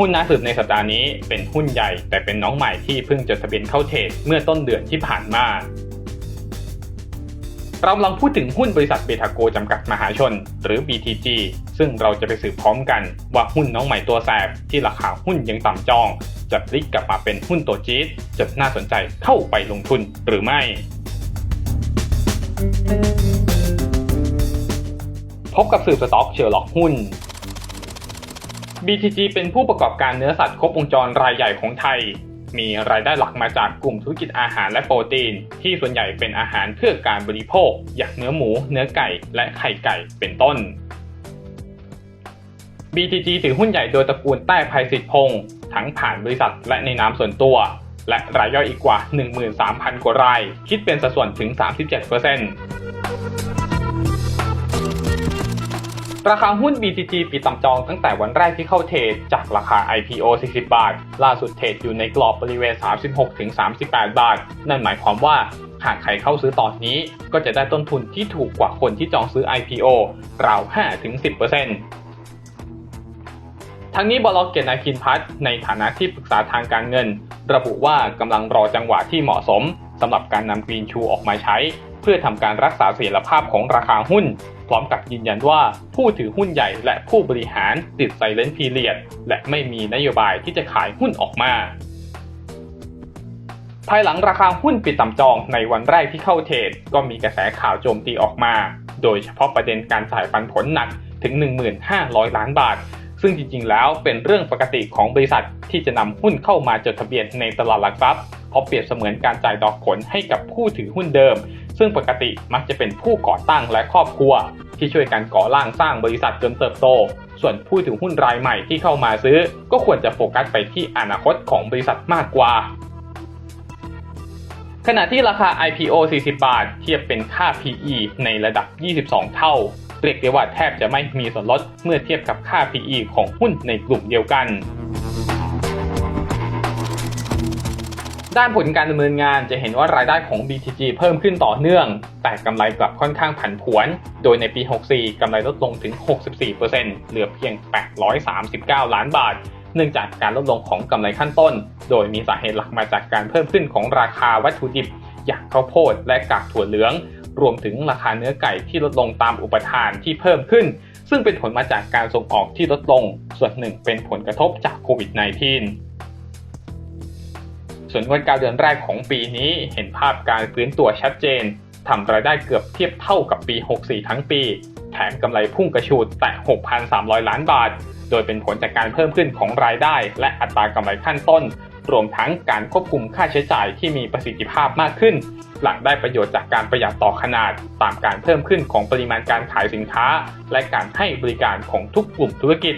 หุ้นน่าสืบในสัปดาห์นี้เป็นหุ้นใหญ่ แต่เป็นน้องใหม่ที่เพิ่งจดทะเบียนเข้าเทรดเมื่อต้นเดือนที่ผ่านมาเรากำลังพูดถึงหุ้นบริษัทเบทาโกจำกัดมหาชน หรือ BTG ซึ่งเราจะไปสืบพร้อมกันว่าหุ้นน้องใหม่ตัวแสบที่ราคาหุ้นยังต่ำจอง จะพลิกกลับมาเป็นหุ้นตัวจี๊ดจนน่าสนใจเข้าไปลงทุนหรือไม่ พบกับสืบสต็อกเชอร์ล็อกหุ้น BTG เป็นผู้ประกอบการเนื้อสัตว์ครบวงจรรายใหญ่ของไทย มีรายได้หลักมาจากกลุ่มธุรกิจอาหารและโปรตีน ที่ส่วนใหญ่เป็นอาหารเพื่อการบริโภค อย่างเนื้อหมู เนื้อไก่ และไข่ไก่เป็นต้น BTG ถือหุ้นใหญ่โดยตระกูลแต้ภัยสิทธิพงศ์ทั้งผ่านบริษัทและในนามส่วนตัว และรายย่อยอีกกว่า 13,000 กว่าราย คิดเป็นสัดส่วนถึง 37% ราคาหุ้น BTG ปิดต่ำจองตั้งแต่วันแรกที่เข้าเทรดจากราคา IPO 40 บาท ล่าสุดเทรดอยู่ในกรอบบริเวณ 36-38 บาท นั่นหมายความว่าหากใครเข้าซื้อตอนนี้ก็จะได้ต้นทุนที่ถูกกว่าคนที่จองซื้อ IPO ราว 5-10%ทั้งนี้บลเกยรตนายพินพัฒน์ในฐานะที่ปรึกษาทางการเงิน ระบุว่ากำลังรอจังหวะที่เหมาะสมสำหรับการนำกรีนชูออกมาใช้ พื่อทำการรักษาเสถียรภาพของราคาหุ้น พร้อมกับยืนยันว่าผู้ถือหุ้นใหญ่และผู้บริหารติดไซเลนต์พีเรียดและไม่มีนโยบายที่จะขายหุ้นออกมาภายหลังราคาหุ้นปิดต่ำจองในวันแรกที่เข้าเทรดก็มีกระแสข่าวโจมตีออกมา โดยเฉพาะประเด็นการจ่ายปันผลหนักถึง 1,500 ล้านบาท ซึ่งจริงๆ แล้วเป็นเรื่องปกติของบริษัทที่จะนำหุ้นเข้ามาจดทะเบียนในตลาดหลักทรัพย์เพราะเปรียบเสมือนการจ่ายดอกผลให้กับผู้ถือหุ้นเดิม ซึ่งปกติมักจะเป็นผู้ก่อตั้งและครอบครัว ที่ช่วยกันก่อร่างสร้างบริษัทจนเติบโต ส่วนผู้ถือหุ้นรายใหม่ที่เข้ามาซื้อ ก็ควรจะโฟกัสไปที่อนาคตของบริษัทมากกว่า ขณะที่ราคา IPO 40 บาท เทียบเป็นค่า PE ในระดับ 22 เท่าเรียกได้ว่าแทบจะไม่มีส่วนลดเมื่อเทียบกับค่า PE ของหุ้นในกลุ่มเดียวกัน ด้านผลการดำเนินงานจะเห็นว่ารายได้ของ BTG เพิ่มขึ้นต่อเนื่อง แต่กำไรกลับค่อนข้างผันผวน โดยในปี 64 กำไรลดลงถึง 64%เหลือเพียง 839 ล้านบาท เนื่องจากการลดลงของกำไรขั้นต้น โดยมีสาเหตุหลักมาจากการเพิ่มขึ้นของราคาวัตถุดิบ อย่างข้าวโพดและกากถั่วเหลือง รวมถึงราคาเนื้อไก่ที่ลดลงตามอุปทานที่เพิ่มขึ้น ซึ่งเป็นผลมาจากการส่งออกที่ลดลง ส่วนหนึ่งเป็นผลกระทบจากโควิด -19 ส่วนงวดการเดือนแรกของปีนี้เห็นภาพการฟื้นตัวชัดเจนทำรายได้เกือบเทียบเท่ากับปี 64 ทั้งปี แถมกำไรพุ่งกระชูดแตะ 6,300 ล้านบาท โดยเป็นผลจากการเพิ่มขึ้นของรายได้ และอัตรากำไรขั้นต้น รวมทั้งการควบคุมค่าใช้จ่ายที่มีประสิทธิภาพมากขึ้น หลังได้ประโยชน์จากการประหยัดต่อขนาด ตามการเพิ่มขึ้นของปริมาณการขายสินค้า และการให้บริการของทุกกลุ่มธุรกิจ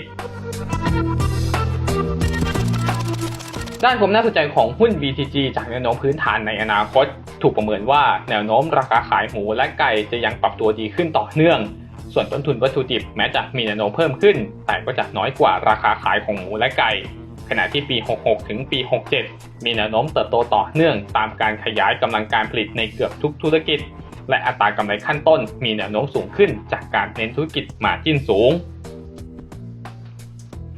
ด้านความน่าสนใจของหุ้น BTG จากแนวโน้มพื้นฐานในอนาคต ถูกประเมินว่าแนวโน้มราคาขายหมูและไก่จะยังปรับตัวดีขึ้นต่อเนื่อง ส่วนต้นทุนวัตถุดิบแม้จะมีแนวโน้มเพิ่มขึ้น แต่ก็จะน้อยกว่าราคาขายของหมูและไก่ ขณะที่ปี 66 ถึงปี 67 มีแนวโน้มเติบโตต่อเนื่อง ตามการขยายกำลังการผลิตในเกือบทุกธุรกิจ และอัตรากำไรขั้นต้น มีแนวโน้มสูงขึ้น จากการเน้นธุรกิจมาจิ้นสูง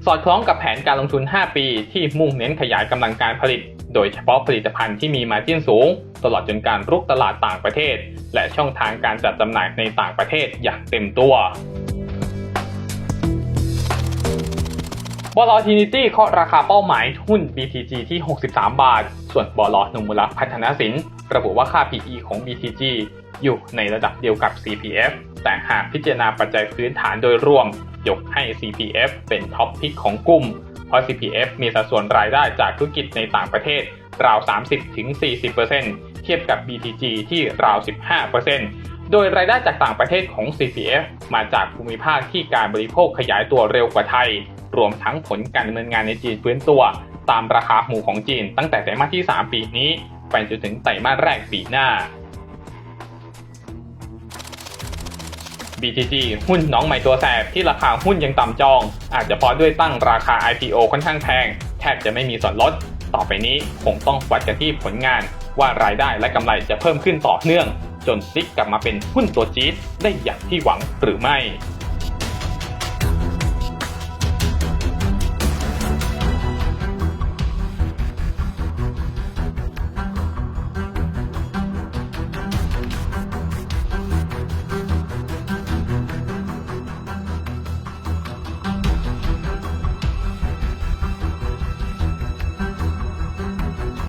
สอดคล้องกับแผนการลงทุน 5 ปีที่มุ่งเน้นขยายกำลังการผลิต โดยเฉพาะผลิตภัณฑ์ที่มีมาจิ้นสูง ตลอดจนการรุกตลาดต่างประเทศ และช่องทางการจัดจำหน่ายในต่างประเทศอย่างเต็มตัวบลทีนิตี้เคาะราคาเป้าหมายหุ้น BTG ที่ 63 บาท ส่วนบลนมุลพัฒนสิน ระบุว่าค่า PE ของ BTG อยู่ในระดับเดียวกับ CPF แต่หากพิจารณาปัจจัยพื้นฐานโดยรวม ยกให้ CPF เป็นท็อปพิกของกลุ่ม เพราะ CPF มีสัดส่วนรายได้จากธุรกิจในต่างประเทศ ราว 30-40%เทียบกับ BTG ที่ราว 15%โดยรายได้จากต่างประเทศของ CPF มาจากภูมิภาคที่การบริโภคขยายตัวเร็วกว่าไทย รวมทั้งผลการดำเนินงานในจีนฟื้นตัว ตามราคาหมูของจีนตั้งแต่ไตรมาสที่ 3 ปีนี้ไปจนถึงไตรมาสแรกปีหน้า BTG หุ้นน้องใหม่ตัวแสบที่ราคาหุ้นยังต่ำจอง อาจจะเพราะด้วยตั้งราคา IPO ค่อนข้างแพง แทบจะไม่มีส่วนลด ต่อไปนี้คงต้องวัดกันที่ผลงาน ว่ารายได้และกำไรจะเพิ่มขึ้นต่อเนื่อง จนซิกกลับมาเป็นหุ้นตัวจี๊ดได้อย่างที่หวังหรือไม่